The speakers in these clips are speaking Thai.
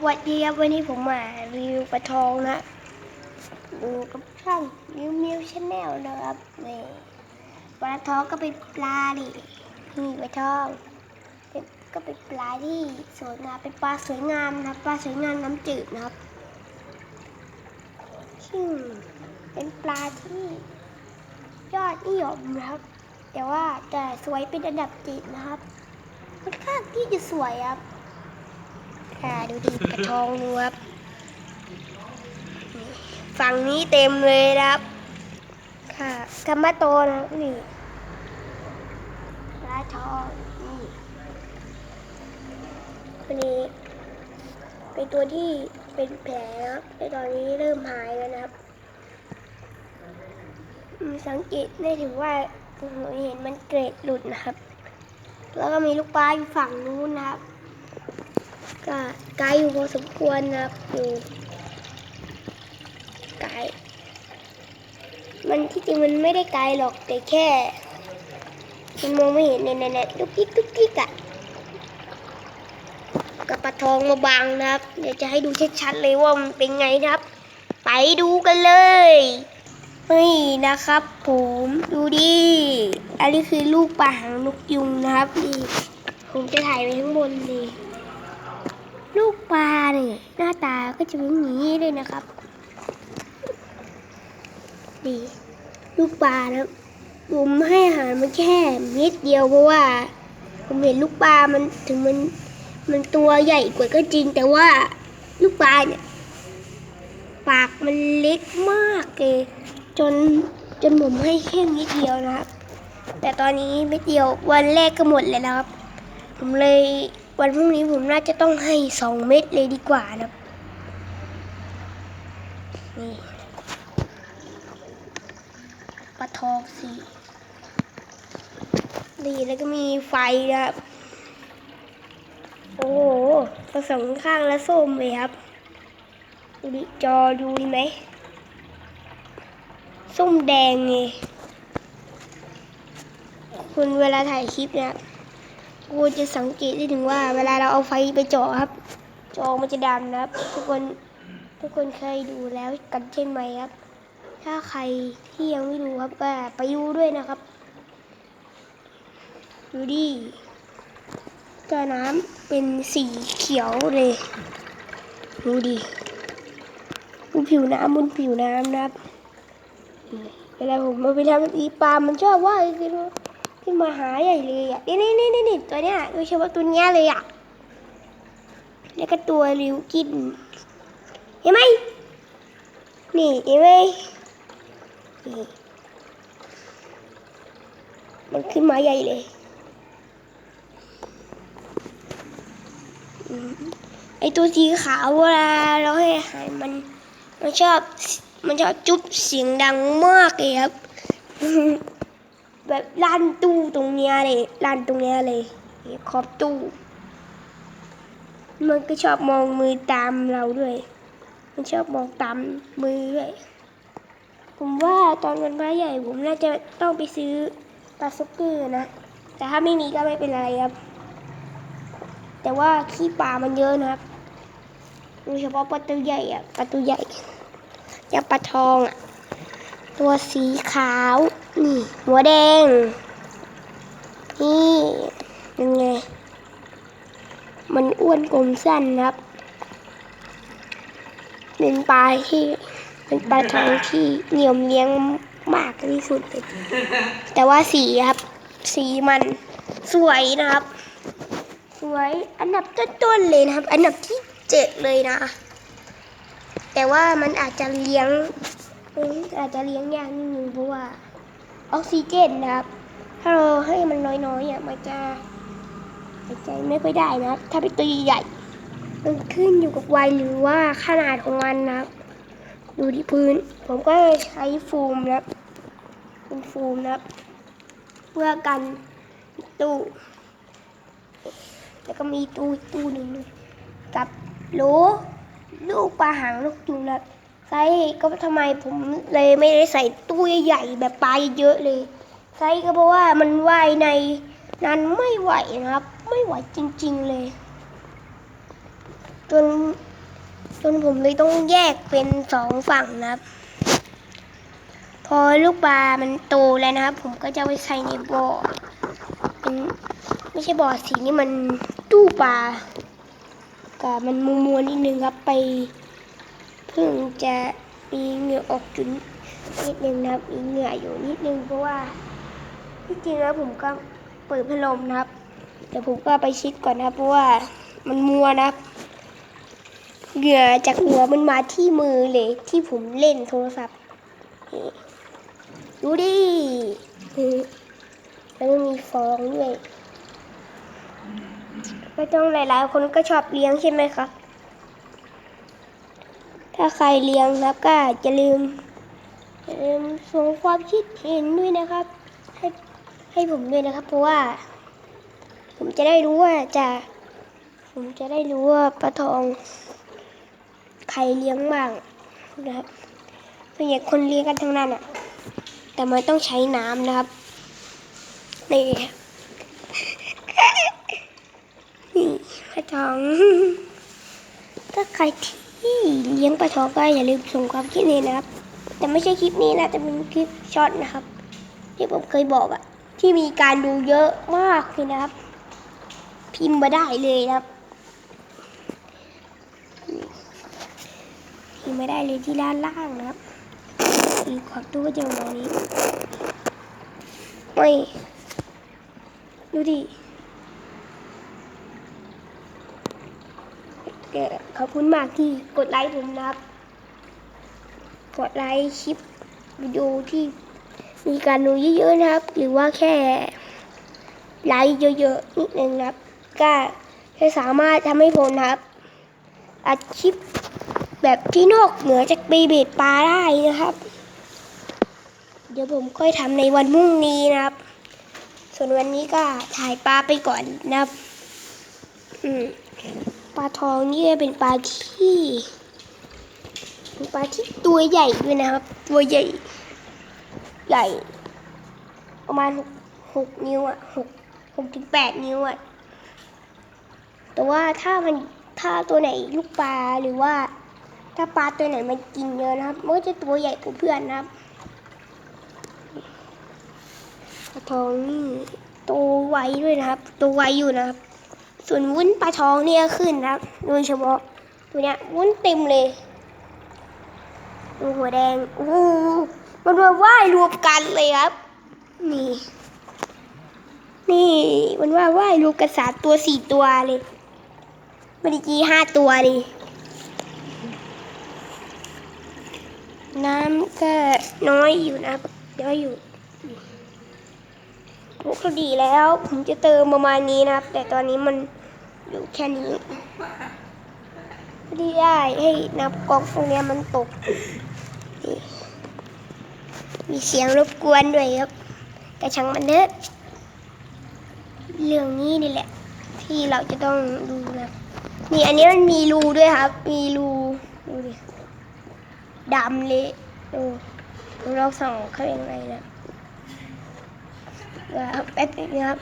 สวัสดีครับวันนี้ผมมารีวิวปลาทองนะดูกับช่องมิวมิวชาแนลนะครับนี่ปลาทองก็เป็นปลาดินี่ปลาทองเป็นก็เป็นปลาที่สวยงามเป็นปลาสวยงามนะปลาสวยงามน้ำจืดนะครับซึ่งเป็นปลาที่ยอดนิยมนะครับ แต่ว่าจะสวยเป็นอันดับจิตนะครับค่อนข้างที่จะสวยครับ ค่ะดูดิกระทองดูครับ ฝั่งนี้เต็มเลยครับ ค่ะกัมมาโตนะนี่ปลาทองนี่วันนี้เป็นตัวที่เป็นแผลครับแต่ตอนนี้เริ่มหายแล้วนะครับ สังเกตได้ถึงว่าเห็นมันเกรดหลุดนะครับ แล้วก็มีลูกปลาอยู่ฝั่งนู้นนะครับ ก็ไกลอยู่พอสมควรนะครับอยู่ไกลมันที่จริงมันไม่ได้ไกลหรอกแต่แค่มันมองไม่เห็นเนี่ยเนี่ยลุกกิ๊กลุกกิ๊กอะกับปลาทองมาบังนะครับ เดี๋ยวจะให้ดูชัดๆเลยว่ามันเป็นไงนะครับ ไปดูกันเลยนี่นะครับ ผมดูดิอันนี้คือลูกปลาหางนกยุงนะครับนี่ผมจะถ่ายไว้ข้างบนนี่ ลูกปลาเนี่ยหน้าตาก็จะเป็นอย่างนี้เลยนะครับนี่ลูกปลานะผมให้อาหารมันแค่เม็ดเดียวเพราะว่า ผมเห็นลูกปลามันถึงมันมันตัวใหญ่กว่าก็จริง แต่ว่าลูกปลาเนี่ยปากมันเล็กมากเลยจนจนผมให้แค่นิดเดียวนะครับ แต่ตอนนี้เม็ดเดียววันแรกก็หมดเลยนะครับ ผมเลย วันพรุ่งนี้ผมน่าจะต้องให้สองเม็ดเลยดีกว่านะนี่ปลาทองสีนี่แล้วก็มีไฟนะครับ โอ้โหผสมข้างและส้มเลยครับดูดิจอดูไหมส้มแดงไงคุณเวลาถ่ายคลิปเนี่ย กูจะสังเกตได้ถึงว่า เวลาเราเอาไฟไปเจาะครับจอมันจะดำนะครับ ทุกคนทุกคนเคยดูแล้วกันใช่ไหมครับ ถ้าใครที่ยังไม่ดูครับก็ไปดูด้วยนะครับดูดิกรน้ำเป็นสีเขียวเลยดูดิบนผิวน้ำบนผิวน้ำนะครับเวลาผมมาไปทำแบบนี้ปลามันชอบว่ายขึ้นมา ขึ้นมาหาใหญ่เลยอะนี่นี่นี่นี่ตัวเนี้ยโดยเฉพาะตัวเนี้ยเลยอะแล้วก็ตัวริวกิน เห็นไหมนี่เห็นไหมนี่มันขึ้นมาใหญ่เลยไอตัวสีขาวเวลาเราให้อาหารมันมันชอบมันชอบจุ๊บเสียงดังมากเลยครับ แบบลั่นตู้ตรงเนี้ยเลยลั่นตรงเนี้ยเลยขอบตู้ มันก็ชอบมองมือตามเราด้วย มันชอบมองตามมือด้วยผมว่าตอนวันพระใหญ่ผมน่าจะต้องไปซื้อปลาซุกเกอร์นะ แต่ถ้าไม่มีก็ไม่เป็นไรครับ แต่ว่าขี้ปลามันเยอะนะครับโดยเฉพาะปลาตัวใหญ่อะปลาตัวใหญ่อย่างปลาทองอะตัวสีขาว นี่หัวแดง นี่ยังไง มันอ้วนกลมสั้นนะครับ เป็นปลาที่เป็นปลาทองที่เหนียวเลี้ยงมากที่สุดเลยแต่ว่าสีครับ สีมันสวยนะครับ สวยอันดับต้นๆเลยนะครับ อันดับที่เจ็ดเลยนะ แต่ว่ามันอาจจะเลี้ยงเอ้ยอาจจะเลี้ยงยากนิดนึงเพราะว่า ออกซิเจนนะครับ ถ้าเราให้มันน้อยๆอะมันจะหายใจไม่ค่อยได้นะครับ ถ้าเป็นตัวใหญ่มันขึ้นอยู่กับวัยหรือว่าขนาดของมันนะครับ ดูที่พื้น ผมก็ใช้ฟูมนะครับเป็นฟูมนะครับ เพื่อกันตู้ แล้วก็มีตู้ตู้หนึ่งกับโหลลูกปลาหางลูกจุงนะ ไซส์ก็ทำไมผมเลยไม่ได้ใส่ตู้ใหญ่แบบปลาเยอะเลย ไซส์ก็เพราะว่ามันว่ายในนั้นไม่ไหวนะครับ ไม่ไหวจริง ๆเลย จนจนผมเลยต้องแยกเป็นสองฝั่งนะครับ พอลูกปลามันโตแล้วนะครับ ผมก็จะไปใส่ในบ่อเป็นไม่ใช่บ่อสีนี่มันตู้ปลากับมันมัวๆนิดนึงครับไป เพิ่งจะมีเหงื่อออกจุดนิดนึงนะครับมีเหงื่ออยู่นิดนึงเพราะว่าที่จริงแล้วผมก็เปิดพัดลมนะครับ แต่ผมก็ไปชิดก่อนนะเพราะว่ามันมัวนะเหงื่อจากหัวมันมาที่มือเลยที่ผมเล่นโทรศัพท์ดูดิแล้วมีฟองด้วยไม่ต้องหลายๆ คนก็ชอบเลี้ยงใช่ไหมครับ ถ้าใครเลี้ยงแล้วก็อย่าลืมอย่าลืมส่งความคิดเห็นด้วยนะครับ ให้ให้ผมด้วยนะครับ เพราะว่า ผมจะได้รู้ว่าจะ ผมจะได้รู้ว่าปลาทอง ใครเลี้ยงบ้างนะครับส่วนใหญ่คนเลี้ยงกันทั้งนั้นอะ แต่มันต้องใช้น้ำนะครับนี่นี่ปลาทองถ้าใครที่ เลี้ยงปลาทองก็อย่าลืมส่งความคิดเห็นนะครับ แต่ไม่ใช่คลิปนี้นะแต่เป็นคลิปช็อตนะครับที่ผมเคยบอกอะที่มีการดูเยอะมากเลยนะครับ พิมพ์มาได้เลยนะครับพิมพ์มาได้เลยที่ด้านล่างนะครับอีกขอบตู้ก็จะประมานี้ไม่ดูดิเอ่อ ขอบคุณมากที่กดไลค์ผมนะครับ กดไลค์คลิปวิดีโอที่มีการดูเยอะๆนะครับ หรือว่าแค่ไลค์เยอะๆนิดนึงนะครับ ก็จะสามารถทำให้ผมนะครับอัดคลิปแบบที่นอกเหนือจากไปเบ็ดปลาได้นะครับ เดี๋ยวผมค่อยทำในวันพรุ่งนี้นะครับ ส่วนวันนี้ก็ถ่ายปลาไปก่อนนะครับ อืม ปลาทองนี่เป็นปลาที่เป็นปลาที่ตัวใหญ่ด้วยนะครับ ตัวใหญ่ ใหญ่ ประมาณหกหกนิ้วอะหกหกถึงแปดนิ้วอะแต่ว่าถ้ามันถ้าตัวไหนลูกปลาหรือว่า ถ้าปลาตัวไหนมันกินเยอะนะครับมันก็จะตัวใหญ่กว่าเพื่อนนะครับปลาทองนี่โตไวด้วยนะครับ โตไวอยู่นะครับ ส่วนวุ้นปลาทองเนี่ยขึ้นนะครับโดยเฉพาะตัวเนี้ยวุ้นเต็มเลยดูหัวแดงโอ้มันมาว่ายรวมกันเลยครับ นี่ นี่มันว่าว่ายรวมกันสามตัวสี่ตัวเลยมื่อกี้ห้าตัวเลยน้ำก็น้อยอยู่นะครับน้อยอยู่โอ้ก็ดีแล้ว ผมจะเติมประมาณนี้นะครับ แต่ตอนนี้มัน อยู่แค่นี้ไม่ได้ให้นับกองพวกนี้มันตก มีเสียงรบกวนด้วยครับ แต่ช่างมันเถอะเรื่องนี้นี่แหละ ที่เราจะต้องดูนะนี่อันนี้มันมีรูด้วยครับ มีรูดูดิดำเละดูดูเราส่องเข้ายังไงนะเดี๋ยวครับแป๊บนึงนะครับ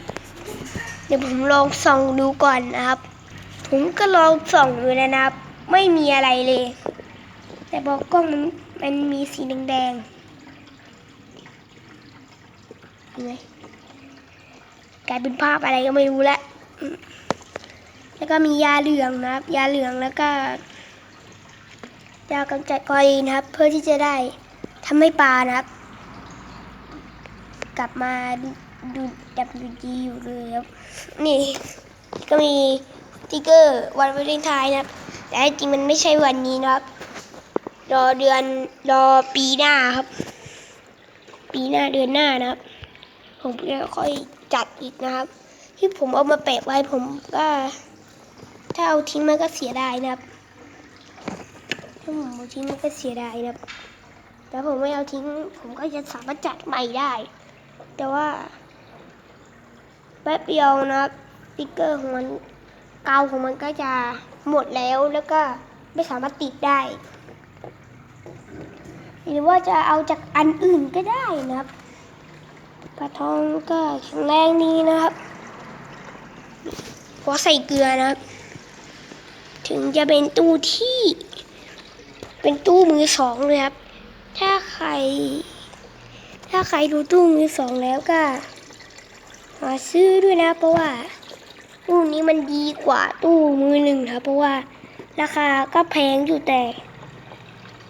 เดี๋ยวผมลองส่องดูก่อนนะครับ ผมก็ลองส่องดูแล้วนะครับ ไม่มีอะไรเลย แต่บอกกล้องมันมันมีสีแดงๆเห็นไหมกลายเป็นภาพอะไรก็ไม่รู้แล้วแล้วก็มียาเหลืองนะครับ ยาเหลืองแล้วก็ยากำจัดคลอรีนนะครับ เพื่อที่จะได้ทำให้ปลานะครับ กลับมา ดูดูดับดูดีอยู่เลยครับนี่ก็มีสติกเกอร์วันวาเลนไทน์นะครับ แต่จริงมันไม่ใช่วันนี้นะครับ รอเดือนรอปีหน้าครับ ปีหน้าเดือนหน้านะครับ ผมจะค่อยจัดอีกนะครับ ที่ผมเอามาแปะไว้ผมก็ถ้าเอาทิ้งมันก็เสียดายนะครับถ้าผมเอาทิ้งมันก็เสียดายนะครับแต่ผมไม่เอาทิ้ง ผมก็จะสามารถจัดใหม่ได้ แต่ว่า แป๊บเดียวนะสติ๊กเกอร์ของมันกาวของมันก็จะหมดแล้วแล้วก็ไม่สามารถติดได้ หรือว่าจะเอาจากอันอื่นก็ได้นะครับปลาทองก็แข็งแรงดีนะครับเพราะใส่เกลือนะครับ ถึงจะเป็นตู้ที่ เป็นตู้มือสองเลยครับ ถ้าใคร ถ้าใครดูตู้มือสองแล้วก็ หาซื้อด้วยนะเพราะว่าตู้นี้มันดีกว่าตู้มือหนึ่งครับเพราะว่าราคาก็แพงอยู่แต่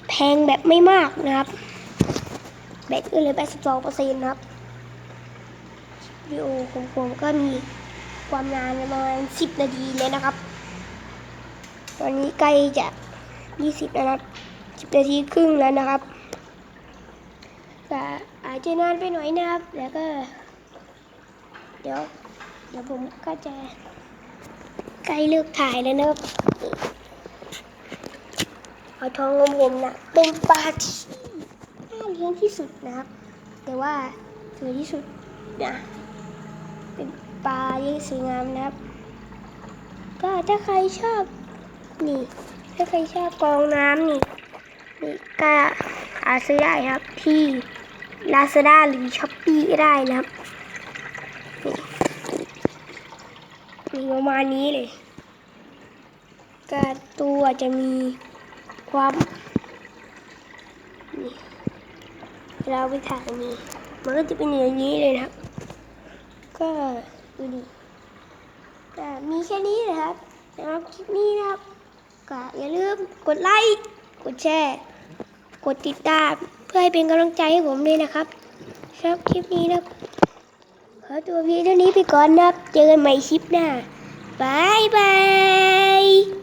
แพงแบบไม่มากนะครับ แบตก็เลย82เปอร์เซ็นต์ครับวิดีโอของผมก็มีความนานประมาณ10นาทีเลยนะครับ ตอนนี้ใกล้จะ20แล้วนะครับ10นาทีครึ่งแล้วนะครับก็อาจจะนานไปหน่อยนะครับ แล้วก็ ดี๋ยว เดี๋ยวผมก็จะใกล้เลิกถ่ายแล้วนะครับเอาทองของผมนะเป็นปลาที่น่าเลี้ยงที่สุดนะครับ แต่ว่าสวยที่สุดนะเป็นปลาเลี้ยงสวยงามนะครับ ก็ถ้าใครชอบนี่ ถ้าใครชอบกองน้ำนี่นี่ก็หาซื้อได้ครับที่ Lazada หรือ Shopee ก็ได้นะครับ มีประมาณนี้เลยก็ตัวจะมีความนี่เราไปถ่ายนี่มันก็จะเป็นอย่างนี้เลยนะครับ ก็ดูดิก็มีแค่นี้นะครับสำหรับคลิปนี้นะครับก็อย่าลืมกดไลค์กดแชร์กดติดตามเพื่อให้เป็นกำลังใจให้ผมด้วยนะครับสำหรับคลิปนี้นะครับ ขอตัวเพียงเท่านี้ไปก่อนนะเจอกันใหม่คลิปหน้าบายบาย